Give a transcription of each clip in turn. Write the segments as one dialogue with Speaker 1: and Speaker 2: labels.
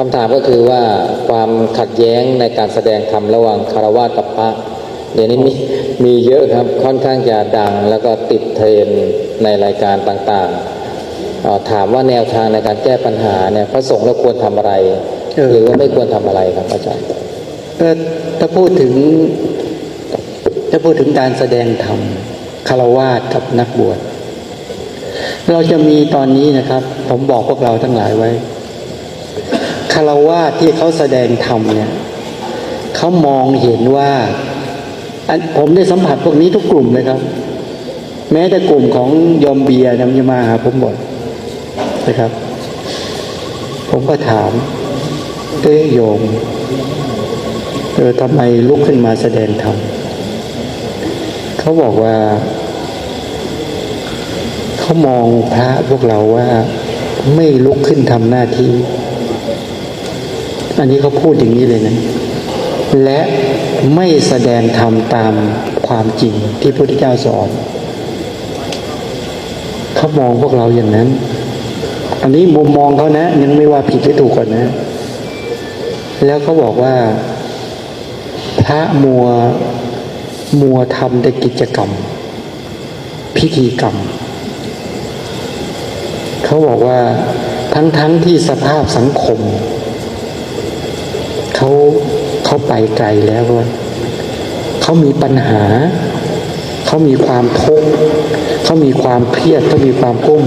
Speaker 1: คำถามก็คือว่าความขัดแย้งในการแสดงธรรมระหว่างคารวะกับพระเดี๋ยวนี้มีมีเยอะครับค่อนข้างจะดังแล้วก็ติดเทรนด์ในรายการต่างๆเอ่อถามว่าแนวทางในการแก้ปัญหาเนี่ยพระสงฆ์เราควรทำอะไร
Speaker 2: เออ
Speaker 1: หรือว่าไม่ควรทำอะไรครับอาจารย์
Speaker 2: เอ่อถ้าพูดถึงถ้าพูดถึงการแสดงธรรมคารวาสกับนักบวช เราจะมีตอนนี้นะครับ ผมบอกพวกเราทั้งหลายไว้คารวาสที่เขาแสดงธรรมเนี่ยเขามองเห็นว่าผมได้สัมผัสพวกนี้ทุกกลุ่มเลยครับ แม้แต่กลุ่มของยอมเบียร์เนยมันจะมาหาผมบ่อยนะครับ ผมก็ถามเอ้ยโยมเออทำไมลุกขึ้นมาแสดงธรรมเขาบอกว่า เขามองพระพวกเราว่าไม่ลุกขึ้นทำหน้าที่ อันนี้เขาพูดอย่างนี้เลยนะ และไม่แสดงธรรมตามความจริงที่พระพุทธเจ้าสอนเขามองพวกเราอย่างนั้น อันนี้มุมมองเขานะ ยังไม่ว่าผิดหรือถูกก่อนนะ แล้วเขาบอกว่า พระมัวมัวทำแต่กิจกรรม พิธีกรรม เขาบอกว่าทั้งทั้งที่สภาพสังคม เขาเขาไปไกลแล้วว่าเขามีปัญหา เขามีความทุกข์เขามีความเครียดเขามีความกุ้ม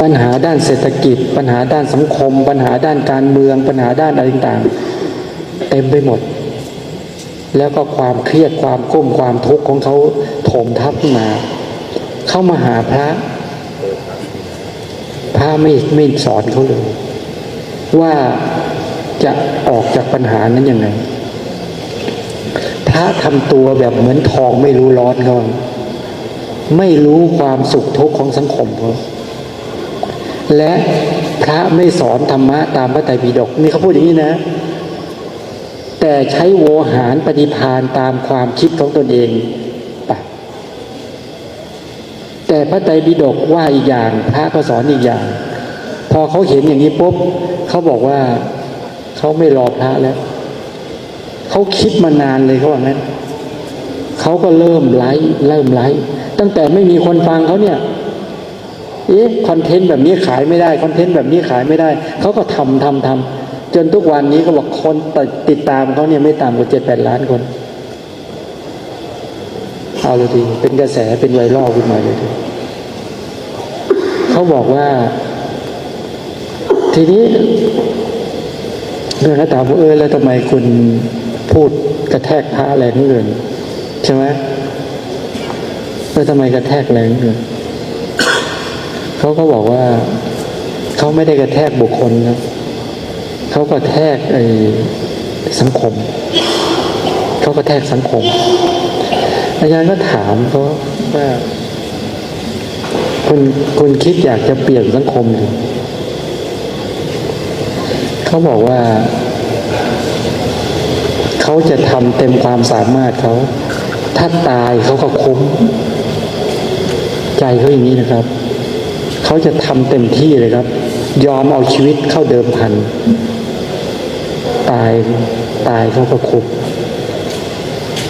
Speaker 2: ปัญหาด้านเศรษฐกิจ ปัญหาด้านสังคม ปัญหาด้านการเมือง ปัญหาด้านอะไรต่างๆเต็มไปหมด แล้วก็ความเครียดความกุ้มความทุกข์ของเขาโถมทับมา เข้ามาหาพระ พระไม่ไม่สอนเขาเลยว่า จะออกจากปัญหานั้นยังไงพระทำตัวแบบเหมือนทองไม่รู้ร้อนเขาไม่รู้ความสุขทุกข์ของสังคมเขาและพระไม่สอนธรรมะตามพระไตรปิฎกนี่เขาพูดอย่างนี้นะ แต่ใช้โวหารปฏิพานตามความคิดของตนเองแต่พระไตรปิฎกว่าอีกอย่าง พระก็สอนอีกอย่าง พอเขาเห็นอย่างนี้ปุ๊บเขาบอกว่า เขาไม่รอพระแล้ว เขาคิดมานานเลยเขาว่างั้นเขาก็เริ่มไลฟ์เริ่มไลฟ์ตั้งแต่ไม่มีคนฟังเขาเนี่ย เอ๊ะคอนเทนต์แบบนี้ขายไม่ได้คอนเทนต์แบบนี้ขายไม่ได้เขาก็ทำทำทำจนทุกวันนี้ก็บอกคนติดตามเขาเนี่ยไม่ต่ำกว่าเจ็ดแปดล้านคนเอาเลยทีเป็นกระแสเป็นไวรัลขึ้นมาเลยทีเขาบอกว่า ทีนี้ เรื่องนั้นถามว่าเออแล้วทำไมคุณพูดกระแทกพระแรงเกินใช่ไหมแล้วทำไมกระแทกแรงเกินเขาก็บอกว่าเขาไม่ได้กระแทกบุคคลครับเขากระแทกไอ้สังคมเขากระแทกสังคม อาจารย์ก็ถามเขาว่าคุณคุณคิดอยากจะเปลี่ยนสังคมหรือ เขาบอกว่า เขาจะทำเต็มความสามารถเขาถ้าตายเขาก็คุ้ม ใจเขาอย่างนี้นะครับ เขาจะทำเต็มที่เลยครับ ยอมเอาชีวิตเข้าเดิมพัน ตายตายเขาก็คุ้ม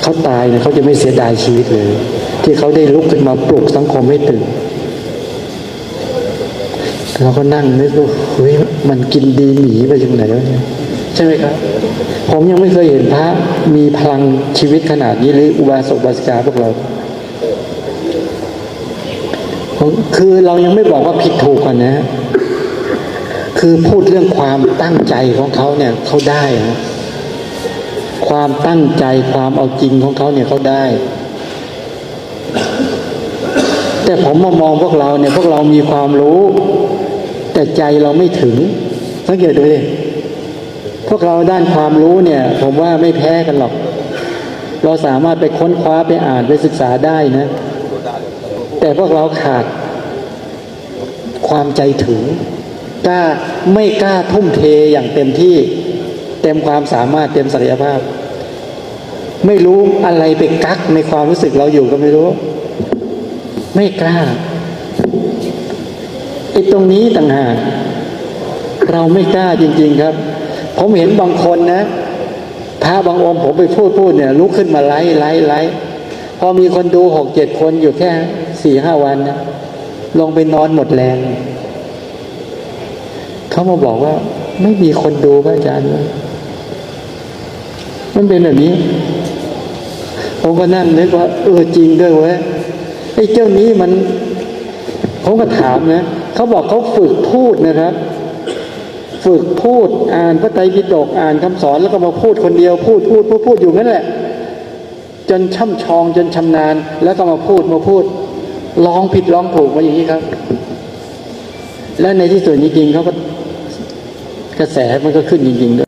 Speaker 2: เขาตายเนี่ยเขาจะไม่เสียดายชีวิตเลย ที่เขาได้ลุกขึ้นมาปลุกสังคมให้ตื่น เราก็นั่งนึกว่าเฮ้ยมันกินดีหนีไปยังไหนวะเนี่ยใช่ไหมครับ ผมยังไม่เคยเห็นพระมีพลังชีวิตขนาดนี้หรืออุบาสกบาสิกาพวกเราคือเรายังไม่บอกว่าผิดถูกกันนะ คือพูดเรื่องความตั้งใจของเขาเนี่ยเขาได้นะความตั้งใจความเอาจริงของเขาเนี่ยเขาได้ แต่ผมมามองพวกเราเนี่ยพวกเรามีความรู้ แต่ใจเราไม่ถึง สังเกตดูดิพวกเราด้านความรู้เนี่ย ผมว่าไม่แพ้กันหรอก เราสามารถไปค้นคว้าไปอ่านไปศึกษาได้นะ แต่พวกเราขาด ความใจถึงกล้าไม่กล้าทุ่มเทอย่างเต็มที่ เต็มความสามารถเต็มศักยภาพ ไม่รู้อะไรไปกักในความรู้สึกเราอยู่ก็ไม่รู้ ไม่กล้า อ้ตรงนี้ต่างหากเราไม่กล้าจริง ๆครับ ผมเห็นบางคนนะพระบางองค์ผมไปพูดพูดเนี่ยลุกขึ้นมาไล่ไล่ไล่พอมีคนดูหกเจ็ดคนอยู่แค่สี่ห้าวันนะลงไปนอนหมดแรง เขามาบอกว่า ไม่มีคนดูพระอาจารย์มันเป็นแบบนี้ ผมก็นั่งนึกว่า เออจริงด้วยเว้ยไอ้เจ้านี้มัน ผมก็ถามนะ เขาบอกเขาฝึกพูดนะครับ ฝึกพูดอ่านพระไตรปิฎกอ่านคำสอนแล้วก็มาพูดคนเดียวพูดพูดพูดพูดอยู่นั่นแหละ จนช่ำชองจนชำนาญ แล้วก็มาพูดมาพูดร้องผิดร้องถูกมาอย่างนี้ครับ และในที่สุดจริงๆเขาก็กระแสมันก็ขึ้นจริงๆด้วย